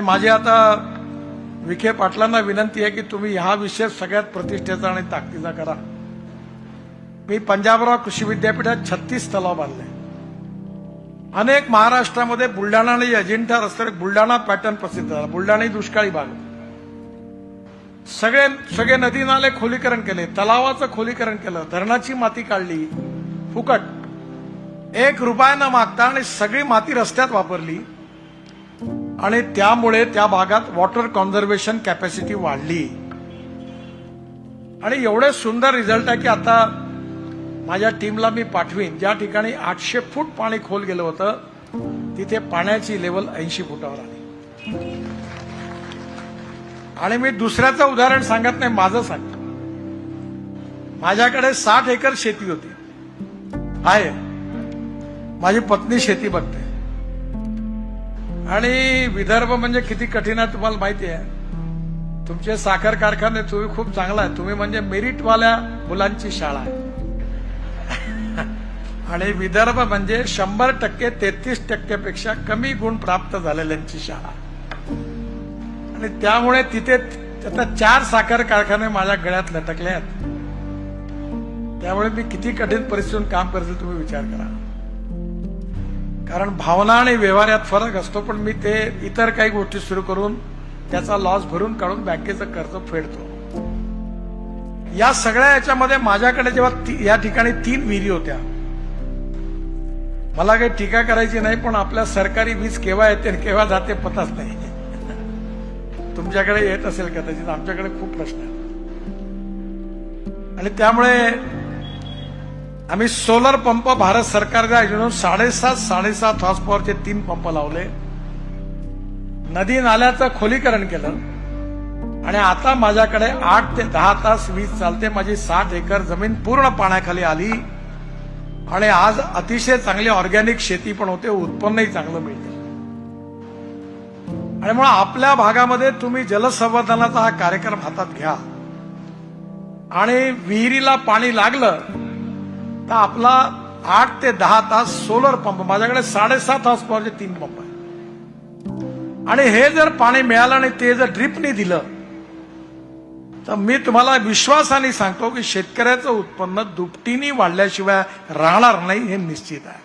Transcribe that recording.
माझी आता विखे पाटलांना विनंती आहे की तुम्ही हा विषय सगळ्यात प्रतिष्ठेचा आणि ताकदीचा करा. मी पंजाबराव कृषी विद्यापीठात छत्तीस तलाव बांधले. अनेक महाराष्ट्रामध्ये बुलढाणा आणि अजिंठा रस्त्यावर बुलढाणा पॅटर्न प्रसिद्ध झाला. बुलढाणा दुष्काळी भाग सगळे सगळे नदी नाले खोलीकरण केले तलावाचं खोलीकरण केलं धरणाची माती काढली फुकट. एक रुपया न मागता आणि सगळी माती रस्त्यात वापरली. आणि त्यामुळे त्या भागात वॉटर कॉन्झर्वेशन कॅपॅसिटी वाढली. आणि एवढे सुंदर रिझल्ट आहे की आता माझ्या टीमला मी पाठवीन. ज्या ठिकाणी आठशे फूट पाणी खोल गेलं होतं तिथे पाण्याची लेवल ऐंशी फुटावर आली. आणि मी दुसऱ्याचं उदाहरण सांगत नाही माझं सांगतो. माझ्याकडे साठ एकर शेती होती. आहे माझी पत्नी शेती बघते. आणि विदर्भ म्हणजे किती कठीण आहे तुम्हाला माहिती आहे. तुमचे साखर कारखाने तुम्ही खूप चांगला आहे. तुम्ही म्हणजे मेरिटवाल्या मुलांची शाळा आहे. आणि विदर्भ म्हणजे शंभर टक्के तेहतीस टक्केपेक्षा कमी गुण प्राप्त झालेल्यांची शाळा. आणि त्यामुळे तिथे आता चार साखर कारखाने माझ्या गळ्यात लटकले आहेत. त्यामुळे मी किती कठीण परिस्थितीतून काम करतो तुम्ही विचार करा. कारण भावना आणि व्यवहारात फरक असतो पण मी ते इतर काही गोष्टी सुरू करून त्याचा लॉस भरून काढून बँकेचं कर्ज फेडतो. या सगळ्या याच्यामध्ये माझ्याकडे जेव्हा ती- या ठिकाणी तीन विहिरी होत्या. मला काही टीका करायची नाही पण आपल्या सरकारी वीज केव्हा येते आणि केव्हा जाते पताच नाही. तुमच्याकडे येत असेल कदाचित आमच्याकडे खूप प्रश्न आहेत. आणि त्यामुळे आम्ही सोलर पंप भारत सरकारच्या योजनेतून साडेसात साडेसात हॉर्स पॉवरचे तीन पंप लावले. नदी नाल्याचं खोलीकरण केलं. आणि आता माझ्याकडे आठ ते दहा तास वीज चालते. माझी साठ एकर जमीन पूर्ण पाण्याखाली आली. आणि आज अतिशय चांगली ऑर्गॅनिक शेती पण होते. उत्पन्नही चांगलं मिळते. आणि म्हणून आपल्या भागामध्ये तुम्ही जलसंवर्धनाचा हा कार्यक्रम हातात घ्या. आणि विहिरीला पाणी लागलं तर आपला आठ ते दहा तास सोलर पंप माझ्याकडे साडेसात हाऊस पॉवरचे तीन पंप आहे आणि हे जर पाणी मिळालं आणि ते जर ड्रिपने दिलं तर मी तुम्हाला विश्वासाने सांगतो की शेतकऱ्याचं उत्पन्न दुपटीने वाढल्याशिवाय राहणार नाही हे निश्चित आहे.